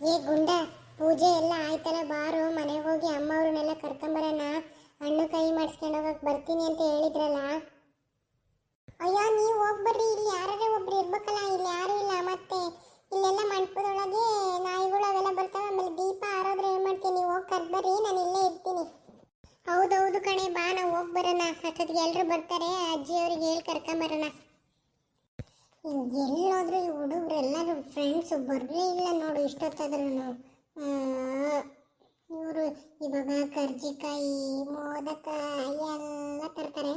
ಏ ಗುಂಡ, ಪೂಜೆ ಎಲ್ಲ ಆಯ್ತಲ್ಲ, ಬಾರು, ಮನೆಗೆ ಹೋಗಿ ಅಮ್ಮವ್ರನ್ನೆಲ್ಲ ಕರ್ಕೊಂಬರೋಣ. ಹಣ್ಣು ಕೈ ಮಾಡಿಸ್ಕೊಂಡು ಹೋಗಕ್ಕೆ ಬರ್ತೀನಿ ಅಂತ ಹೇಳಿದ್ರಲ್ಲ. ಅಯ್ಯೋ, ನೀವು ಹೋಗ್ಬರ್ರಿ, ಇಲ್ಲಿ ಯಾರೇ ಒಬ್ರು ಇರ್ಬೇಕಲ್ಲ, ಇಲ್ಲಿ ಯಾರು ಇಲ್ಲ ಮತ್ತೆ. ಇಲ್ಲೆಲ್ಲ ಮಂಟಪದೊಳಗೆ ನಾಯಿಗಳು ಅವೆಲ್ಲ ಬರ್ತಾವೆ, ಆಮೇಲೆ ದೀಪ ಆರೋದ್ರೆ ಏನು ಮಾಡ್ತೀನಿ ನೀವು? ಹೋಗಿ ಕರ್ಬರ್ರಿ ನಾನು ಇಲ್ಲೇ ಇರ್ತೀನಿ. ಹೌದೌದು ಕಣೆ, ಬಾ, ನಾವು ಹೋಗ್ಬರೋಣ ಅಷ್ಟೊತ್ತಿಗೆ ಎಲ್ಲರೂ ಬರ್ತಾರೆ, ಅಜ್ಜಿಯವ್ರಿಗೆ ಹೇಳಿ ಕರ್ಕೊಂಬರೋಣ. ಎಲ್ಲೋದ್ರು ಈ ಹುಡುಗರು ಎಲ್ಲರೂ ಫ್ರೆಂಡ್ಸು ಬರಲೇ ಇಲ್ಲ ನೋಡು ಇಷ್ಟೊತ್ತಾದ್ರೂ ಇವರು ಇವಾಗ ಕರ್ಜಿಕಾಯಿ ಮೋದಕ ಎಲ್ಲ ತರ್ತಾರೆ.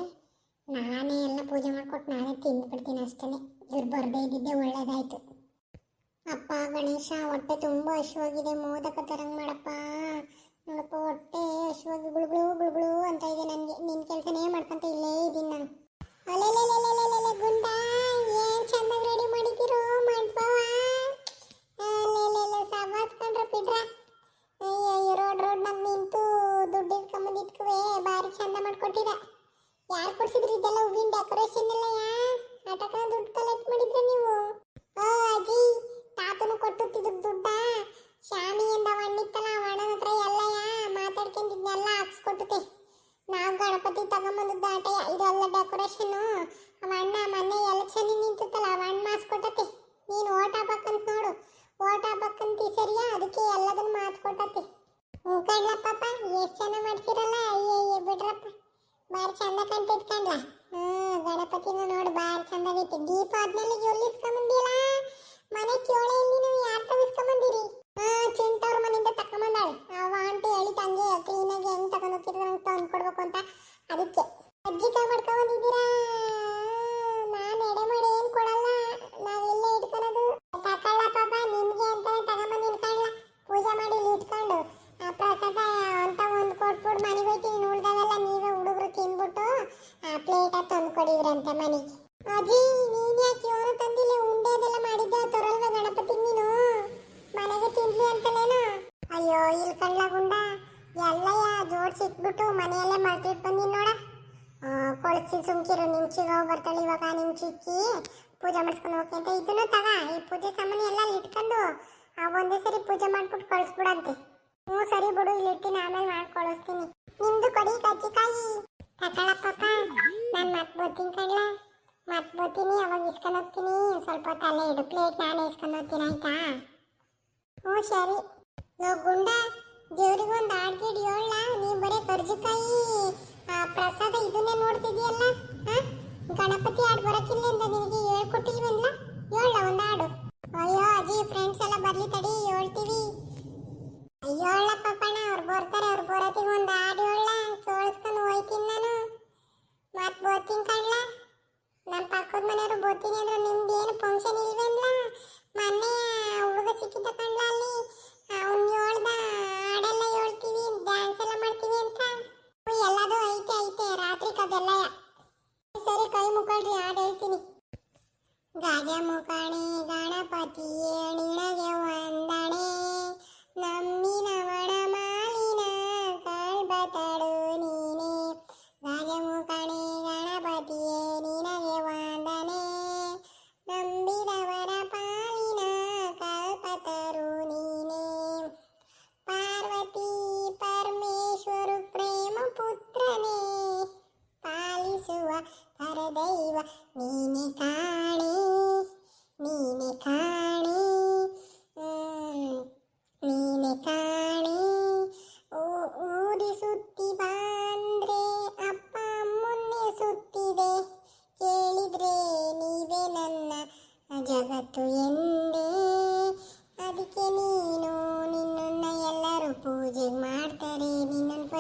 ನಾನೇ ಎಲ್ಲ ಪೂಜೆ ಮಾಡ್ಕೊಟ್ಟು ನಾನೇ ತಿಂದ್ಬಿಡ್ತೀನಿ ಅಷ್ಟೇ ಇವ್ರು ಬರದೇ ಇದ್ದಿದ್ದೆ ಒಳ್ಳೇದಾಯ್ತು. ಅಪ್ಪ, ಗಣೇಶ, ಹೊಟ್ಟೆ ತುಂಬ ಹಶುವಾಗಿದೆ ಮೋದಕ ತರಂಗ್ ಮಾಡಪ್ಪ. ನೋಡಪ್ಪ, ಹೊಟ್ಟೆ ಹಶುವಾಗಿ ಗುಳುಗುಳು ಗುಳುಗುಳು ಅಂತ ಇದೆ ನನಗೆ. ನಿನ್ನ ಕೆಲಸನೇ ಮಾಡ್ಕೊಂತ ಇಲ್ಲೇ ಇದ್ದೀನಿ ನಾನು. ಅಲೆಲೆಲೆಲೆಲೆಲೆ ಚಂದ ಕಾಣ್ತೈತ್ ಕಣ್ಲ ಹ್ಮ್ ಗಣಪತಿನ ನೋಡು ಬಾರಿ ಚಂದಾಗೈತಿ. ದೀಪ ಆದ್ಮೇಲೆ ಜೊಲ್ಲಿಸ್ಕೊಂಬಂದಿಲ್ಲ ಮನೆ ಕೇಳೆ ಇಲ್ಲಿ ನೀವು ಯಾರು ತಗಿಸ್ಕೊಂಬಂದಿರಿ ಹಾ ಚಿಂಟವ್ರ ಮನೆಯಿಂದ ತಕೊಂಬಂದಾಳೆ ಅವ ಆಂಟಿ ಹೇಳಿ ತಂಗೆ ಕ್ಲೀನಾಗಿ ಹೆಂಗ್ ತಗೊಂಡ್ ಹೋಗ್ತಿದ್ರೆ ನಂಗೆ ತಂದು ಕೊಡ್ಬೇಕು ಅಂತ ಅದಕ್ಕೆ ಕಜ್ಜಿಕಾಯಿ ಮಾಡ್ಕೊಂಬಂದಿದ್ದೀರಾ ನಾನು ಎಡೆ ಮಾಡಿ ಏನ್ ಕೊಡಲ್ಲ ನಾವ್ ಇಲ್ಲೇ ಇಟ್ಕೊಳೋದು ತಕೊಳ್ಳ ಪಾಪ ನಿಮ್ಗೆ ಅಂತಾನೆ ತಗೊಂಬಂದಿನ ಕಣ್ಲ ಪೂಜೆ ಮಾಡಿ ಇಲ್ಲಿ ಇಟ್ಕೊಂಡು ಆ ಪ್ರಸಾದ ಅಂತ ಒಂದು ಕೊಟ್ಬಿಟ್ಟು ಮನೆಗೆ ಹೋಯ್ತೀನಿ ಉಳ್ದವೆಲ್ಲ ನೀವೇ ಹುಡುಗರು ತಿನ್ಬಿಟ್ಟು ಆ ಪ್ಲೇಟ ತಂದು ಕೊಡಿದ್ರಂತೆ ಮನೆಗೆ ಅಜ್ಜಿ ನೀನ್ ಯಾಕೆ ಇವನು ತಂದಿಲ್ಲ ಉಂಡೆ ಅದೆಲ್ಲ ಮಾಡಿದ್ದೆ ತೊರಲ್ವ ಗಣಪತಿ ನೀನು ಮನೆಗೆ ತಿನ್ಲಿ ಅಂತಲೇನು ಅಯ್ಯೋ ಇಲ್ಲಿ ಕಳ್ಳ ಗುಂಡ ಎಲ್ಲಯ್ಯ ಜೋಡ್ಸಿ ಇಟ್ಬಿಟ್ಟು ಮನೆಯಲ್ಲೇ ಮರ್ತಿಟ್ ಬಂದಿನ್ ನೋಡ ಕೊಳಚಿ ಸುಮ್ಕಿರು ನಿಮ್ ಚಿಗೋ ಬರ್ತಾಳೆ ಇವಾಗ ನಿಮ್ಮ ಚಿಕ್ಕಿ. ಪೂಜೆ ಮಾಡಿಸ್ಕೊಂಡು ಹೋಗಿ ಅಂತ. ಇದನ್ನು ತಗ, ಈ ಪೂಜೆ ಸಾಮಾನು ಎಲ್ಲ ಇಟ್ಕೊಂಡು, ಆ ಒಂದೇ ಸರಿ ಪೂಜೆ ಮಾಡ್ಬಿಟ್ಟು ಕಳಿಸ್ಬಿಡಂತೆ. ಹ್ಞೂ ಸರಿ ಬಿಡು, ಇಲ್ಲಿ ಇಟ್ಟಿನ ಆಮೇಲೆ ಮಾಡಿ ಕಳಿಸ್ತೀನಿ ನಿಮ್ದು ಕೊಡಿ ಕಜ್ಜಿಕಾಯಿ ತಗೊಳಪ್ಪ, ನಾನು ಮತ್ತೆ ಬರ್ತೀನಿ ಕಣ್ಲ. ಮತ್ತೆ ಬರ್ತೀನಿ ಅವಾಗ ಇಸ್ಕೊಂಡು ಹೋಗ್ತೀನಿ. ಸ್ವಲ್ಪ ಹೊತ್ತು ಅಲ್ಲೇ ಇಡು, ಪ್ಲೇಟ್ ನಾನೇ ಇಸ್ಕೊಂಡು ಹೋಗ್ತೀನಿ, ಆಯ್ತಾ? ಹ್ಞೂ ಸರಿ. ನೋ ಗುಂಡ, ದೇವ್ರಿಗೆ ಒಂದು ಆಡ್ಗಿಡ್ ಹೇಳ ನೀ ಬರೀ ಕರ್ಜಿಕಾಯಿ. ಪ್ರಸಾದ ಇದನ್ನೇ ನೋಡ್ತಿದ್ಯಲ್ಲ ಹಾ? ಗಣಪತಿ ಹಾಡು ಬರಕಿಲ್ಲ ಅಂತ ನಿನಗೆ ಹೇಳ್ಕೊಟ್ಟಿಲ್ವಲ್ಲ ಹೇಳ ಒಂದು ಹಾಡು. ಅಯ್ಯೋ ಅಜ್ಜಿ ಫ್ರೆಂಡ್ಸ್ ಎಲ್ಲ ಬರ್ಲಿ ತಡಿ, ಹೇಳ್ತೀವಿ. ಗಜ ಮುಖಾಣಿ ಗಣಪತಿಯೇ ನಿನಗೆ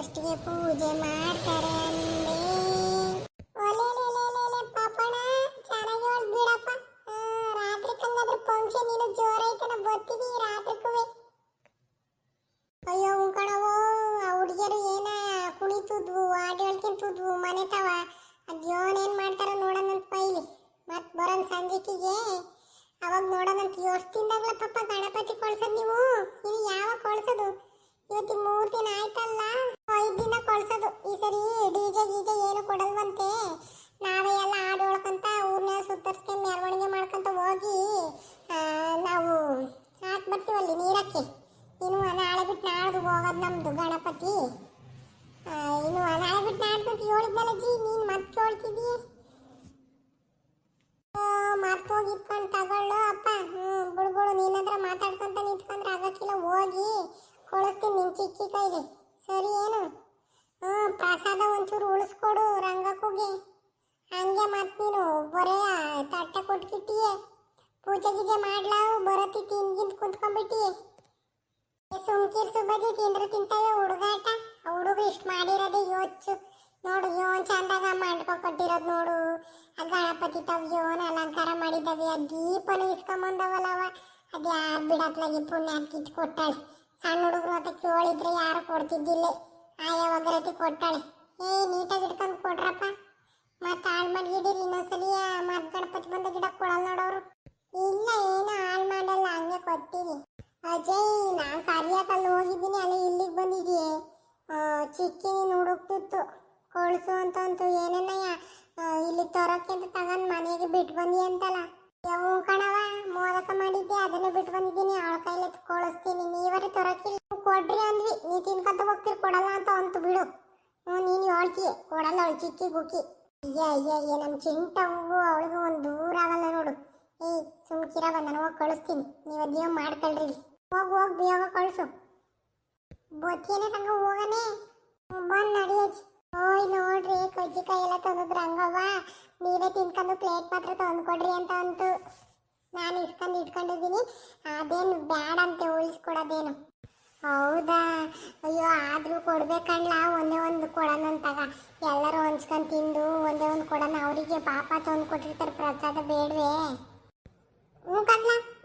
ಜೋರೈತನ ಪೂಜೆ ಮಾಡ್ತಾರೆ ಅಯ್ಯೋ ಉಂಕಣವೋ ಆ ಹುಡುಗಿಯರು ಏನ ಕುಣಿತಿದ್ವು ಹಾಡು ಹೇಳ್ಕೊಂತಿದ್ವು, ಮನೆ ತವ. ಅದ್ಯೋನೇನ್ ಮಾಡ್ತಾರ ನೋಡೋಣಂತ ಪೈಲಿ. ಮತ್ ಬರೋನ್ ಸಂಜೆಕಿಗೆ. ಅವಾಗ ನೋಡೋಣಂತ ಯೋಚ್ತಿಂದಾಗ್ಲ ಪಾಪ ಗಣಪತಿ ಕೊಳ್ಸದ್ ನೀವು ಇನ್ನು ಯಾವಾಗ ಕೊಳ್ಸೋದು ಇವತ್ತು ಮೂರ್ ದಿನ ಆಯ್ತಲ್ಲ ಐದ್ ದಿನ ಕೊಳ್ಸೋದು ಈ ಸರಿ ಡಿಜೆ ಗೀಜೆ ಏನು ಕೊಡಲ್ವಂತೆ ನಾವೇ ಎಲ್ಲ ಹಾಡು ಹೇಳ್ಕೊಂತ ಊರ್ನ ಸುತ್ತರ್ಸ್ಕೊಂಡ್ ಮೆರವಣಿಗೆ ಮಾಡ್ಕೊಂತ ಹೋಗಿ ಆ, ನಾವು ಹಾಕ್ ಬರ್ತೀವಲ್ಲಿ ನೀರಕ್ಕೆ ಇನ್ನು ನಾಳೆ ಬಿಟ್ಟು ನಾಳ್ದು ಹೋಗೋದು ನಮ್ದು ಗಣಪತಿ ಆ, ಇನ್ನು ನಾಳೆ ಬಿಟ್ಟು ನಾಡ್ದು ಅಂತ ಹೇಳಿದ್ನಲ್ಲ ಜಿ ನೀನು ಮತ್ತೆ ಕೇಳ್ತಿದೀಯ ಮರ್ತೋಗಿತ್ಕೊಂಡು ತಗೊಳ್ಳು ಅಪ್ಪ ಹ್ಞೂ ಬಿಡ್ಗಳು ನಿನ್ನ ಹತ್ರ ಮಾತಾಡ್ಕೊಂತ ನಿಂತ್ಕೊಂಡ್ರೆ ಆಗಕ್ಕಿಲ್ಲ ಹೋಗಿ ಕಳಿಸ್ತೀನಿ ನಿನ್ ಚಿಕ್ಕಿ ಕೈಗೆ ಸರಿ ಏನು ಹ್ಞೂ ಪ್ರಸಾದ ಒಂಚೂರು ಉಳಿಸ್ಕೊಡು ರಂಗಕ್ಕೂಗೆ ಹಂಗೆ ಮತ್ ನೀನು ಬರೇ ತಟ್ಟೆ ಕೊಟ್ಕಿಟ್ಟಿಯೇ ಪೂಜೆ ಗೀಜೆ ಮಾಡ್ಲಾ ಬರತಿ ತಿನ್ಗಿಂತ ಕುಂತ್ಕೊಂಡ್ಬಿಟ್ಟಿ ಸುಮ್ಕಿರ್ಸು ಬದಿ ತಿಂದ್ರು ತಿಂತಾವೆ ಹುಡುಗಾಟ. ಹುಡುಗ ಇಷ್ಟು ಮಾಡಿರೋದು ಯೋಚು. ನೋಡು, ಯೋನ್ ಚಂದಾಗ ಮಾಡ್ಕೊ ಕೊಟ್ಟಿರೋದು ನೋಡು. ಆ ಗಣಪತಿ ತಾವ್ ಯೋನ್ ಅಲಂಕಾರ ಮಾಡಿದ್ದಾವೆ. ಆ ದೀಪನು ಇಸ್ಕೊಂಬಂದವಲ್ಲವ ಅದು ಯಾರು ಬಿಡತ್ಲಾಗಿ ಪುಣ್ಯ ಕಿತ್ ಕೊಟ್ಟಾಳೆ. ಸಣ್ಣ ಹುಡುಗರು ಅಂತ ಕೇಳಿದ್ರೆ ಯಾರು ಕೊಡ್ತಿದ್ದಿಲ್ಲ. ಆಯಾ ಒಗರತಿ ಕೊಟ್ಟಾಳೆ. ಏ, ನೀಟಾಗಿ ಇಟ್ಕೊಂಡು ಕೊಡ್ರಪ್ಪ. ಮತ್ತೆ ಹಾಳು ಗಿಡ ಇನ್ನೊಂದ್ಸಲಿ ಮತ್ ಗಣಪತಿ ಬಂದ ಗಿಡ ಕೊಡಲ್ಲ ನೋಡೋರು. ಇಲ್ಲ, ಏನು ಹಾಳು ಮಾಡಲ್ಲ, ಹಂಗೆ ಕೊಡ್ತೀವಿ ಅಜಯ್, ನಾನು ಕರಿಯಾಕಲ್ಲಿ ಹೋಗಿದ್ದೀನಿ ಅಲ್ಲಿ ಇಲ್ಲಿಗೆ ಬಂದಿದೆಯೇ. ಚಿಕ್ಕಿ ನೀನು ಹುಡುಕ್ತಿತ್ತು ಕೊಳಸು ಅಂತ ಏನನ್ನಯ್ಯ ಇಲ್ಲಿ ತರೋಕೆ ಅಂತ ತಗೊಂಡು ಮನೆಗೆ ಬಿಟ್ಟು ಬಂದಿ ಅಂತಲ್ಲ. ಯಾವ ಕಣವ ಮೋದಕ ಮಾಡಿದ್ದೆ, ಅದನ್ನೇ ಬಿಟ್ಟು ಬಂದಿದ್ದೀನಿ, ಅವಳ ಕೈಲಿ ಕಳಿಸ್ತೀನಿ. ನೀವರೆ ತರೋಕಿಲ್ಲ. ಕೊಡ್ರಿ ಅಂದ್ವಿ, ನೀ ತಿನ್ಕೊಂತ ಹೋಗ್ತೀರಿ, ಕೊಡಲ್ಲ ಅಂತ ಅಂತು ಬಿಡು. ಹ್ಞೂ, ನೀನು ಹೇಳ್ತೀಯ, ಕೊಡಲ್ಲ ಅವಳು ಚಿಕ್ಕಿ ಗುಕ್ಕಿ. ಅಯ್ಯ ಅಯ್ಯ ಅಯ್ಯ ನಮ್ಮ ಚಿಂಟ ಹೂವು ಅವಳಿಗೂ ಒಂದು ದೂರ ಆಗಲ್ಲ ನೋಡು. ಏಯ್ ಬಂದ ನಾನು ಹೋಗಿ ಕಳಿಸ್ತೀನಿ. ನೀವು ಅದೇವ ಮಾಡ್ಕೊಳ್ರಿ ಹೋಗಿ ಹೋಗಿ, ಬೇಗ ಕಳಿಸು. ಬೊತ್ತೇನೆ ತಂಗ ಹೋಗನೆ. ಬಂದ್ ನಡಿಯಜ್ ಓಯ್, ನೋಡ್ರಿ ಕಜ್ಜಿಕಾಯಿ ಎಲ್ಲ ತಂದಿದ್ರು ಹಂಗವ್ವ ನೀವೇ ತಿನ್ಕೊಂಡು ಪ್ಲೇಟ್ ಮಾತ್ರ ತಂದ್ಕೊಡ್ರಿ ಅಂತ ಅಂತು. ನಾನು ಇಸ್ಕೊಂಡು ಇಟ್ಕೊಂಡಿದ್ದೀನಿ. ಅದೇನು ಬ್ಯಾಡ ಅಂತೆ, ಉಳಿಸ್ಕೊಡೋದೇನು. ಹೌದಾ? ಅಯ್ಯೋ, ಆದ್ರೂ ಕೊಡ್ಬೇಕಣ್ಣ, ಒಂದೇ ಒಂದು ಕೊಡೋಣ ಅಂತಾಗ. ಎಲ್ಲರೂ ಹೊಂಚ್ಕೊಂಡು ತಿಂದು, ಒಂದೇ ಒಂದು ಕೊಡೋಣ. ಅವರಿಗೆ ಪಾಪ ತಂದು ಕೊಟ್ಟಿರ್ತಾರೆ ಪ್ರಸಾದ ಬೇಡವೇ. ಹ್ಞೂ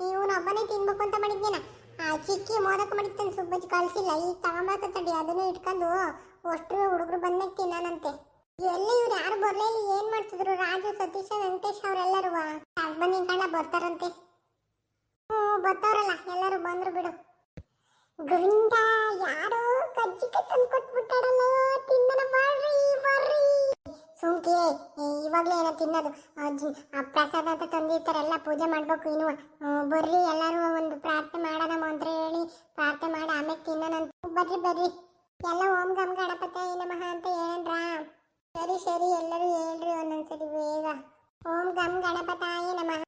ನೀವು ಇವನೊಬ್ಬನೇ ತಿನ್ಬೇಕು ಅಂತ ಮಾಡಿದ್ದೇನ ಆ ಚಿಕ್ಕಿ ಮೋದಕ ಮಾಡಿತ್ತಂತ ಸುಬ್ಬಜ್ಜಿ, ಕಳಿಸಿಲ್ಲ. ಈಗ ತಗೊಂಬರ್ತ ತಡಿ, ಅದನ್ನು ಇಟ್ಕೊಂಡು ಅಷ್ಟರು ಹುಡುಗರು ಬಂದಾಗ ತಿನ್ನಾನಂತೆ ಎಲ್ಲಿ ಇವ್ರು ಯಾರು ಬರ್ಲಿಲ್ಲ ಏನ್ ಮಾಡ್ತಿದ್ರು? ರಾಜು, ಸತೀಶ, ವೆಂಕಟೇಶ್ ಅವರೆಲ್ಲರೂ ಬನ್ನಿ ಕಳ್ಳ ಬರ್ತಾರಂತೆ. ಹ್ಞೂ ಬರ್ತಾರಲ್ಲ ಎಲ್ಲರೂ ಬಂದ್ರು ಬಿಡು. ಗೋವಿಂದ ಯಾರೋ ಕಜ್ಜಿಕಾಯಿ ತಂದು ಇವಾಗಲೇ ಏನೋ ತಿನ್ನೋದು. ಆ ಪ್ರಸಾದ ಅಂತ ತಂದಿರ್ತಾರೆ, ಎಲ್ಲ ಪೂಜೆ ಮಾಡಬೇಕು ಇನ್ನು. ಬರ್ರಿ, ಎಲ್ಲರೂ ಒಂದು ಪ್ರಾರ್ಥನೆ ಮಾಡೋಣ ಮಂತ್ರ ಹೇಳಿ. ಪ್ರಾರ್ಥನೆ ಮಾಡಿ ಆಮೇಲೆ ತಿನ್ನೋಣಂತ ಬರ್ರಿ ಬರ್ರಿ. ಎಲ್ಲ ಓಂ ಗಮ್ ಗಣಪತ ನಮಃ ಅಂತ ಹೇಳನ್ರ ಸರಿ ಸರಿ, ಎಲ್ಲರೂ ಹೇಳ್ರಿ ಒಂದೊಂದ್ಸರಿ ಬೇಗ. ಓಂ ಗಮ್ ಗಣಪತಾಯ ನಮಃ.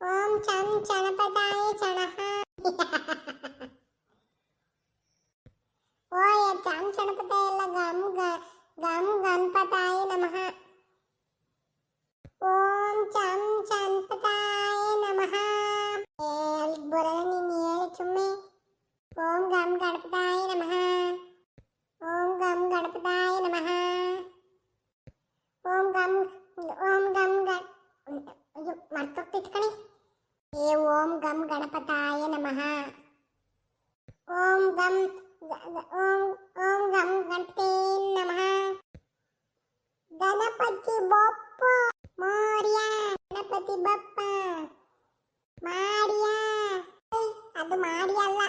ಓಂ ಚಂ ಚಣಪತಾಯ ಚಣಃ. ಓಯ, ಚಂ ಚಣಪತಾಯಿ ಎಲ್ಲ ಗಮ್ ಗಮ್ ಗಣಪತಾಯ ನಮಃ. ಗಣಪತಾಯ ನಮಃ ಓಂ ಗಂ ಗ- ಗ- ಓಂ ಓಂ ಗಂ ಗಣಪತೇ ನಮಃ ಗಣಪತಿ ಬಪ್ಪ ಮೋರ್ಯ ಗಣಪತಿ ಬಪ್ಪ ಮಾಡ್ಯ ಏಯ್, ಅದು ಮಾಡ್ಯ ಅಲ್ಲ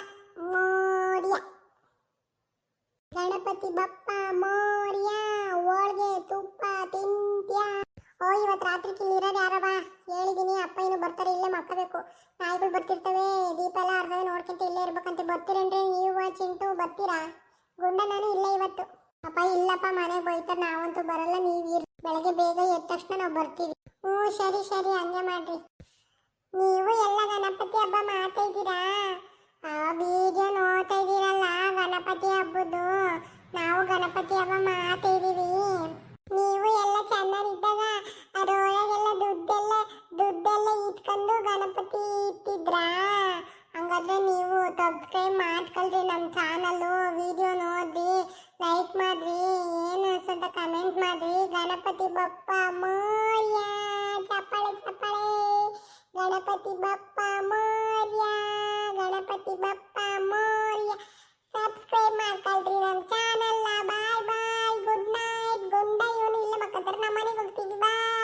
ನೀವು ಚಿಂಟು ಬರ್ತೀರಾ? ಗುಂಡ ನಾನು ಇಲ್ಲ ಇವತ್ತು. ಅಪ್ಪ, ಇಲ್ಲಪ್ಪ, ಮನೆಗೆ ಬೈತಾರೆ. ನಾವಂತೂ ಬರಲ್ಲ. ನೀವ್ ಇರ್, ಬೆಳಗ್ಗೆ ಬೇಗ ಎದ್ದ ತಕ್ಷಣ ನಾವು ಬರ್ತೀವಿ. ಹ್ಞೂ, ಸರಿ ಸರಿ, ಹಂಗೆ ಮಾಡ್ರಿ. ನೀವು ಎಲ್ಲ ಗಣಪತಿ ಹಬ್ಬ ಮಾಡ್ತಾ ಇದ್ದೀರಾ? ಆ ವಿಡಿಯೋ ನೋಡ್ತಾ ಇದ್ದೀರಲ್ಲ ಗಣಪತಿ ಹಬ್ಬದ್ದು ನಾವು ಗಣಪತಿ ಹಬ್ಬ ಮಾಡ್ತಾ ಬಪ್ಪ ಮಾರ್ಯ, ಚಪ್ಪಳೆ ಚಪ್ಪಳೆ. ಗಣಪತಿ ಬಪ್ಪ ಮಾರ್ಯ, ಗಣಪತಿ ಬಪ್ಪ ಮಾರ್ಯ. ಸಬ್ಸ್ಕ್ರೈಬ್ ಮಾಡ್ಕೊಳ್ರಿ ನಮ್ಮ ಚಾನಲ್ನ. ಬಾಯ್ ಬಾಯ್. ಗುಡ್ ನೈಟ್ ಗುಂಡ ಇವನು ಇಲ್ಲ ಮಕ್ಕಂದ್ರೆ ನಮ್ಮ ಮನೆಗೆ ಹೋಗ್ತೀವಿ. ಬಾಯ್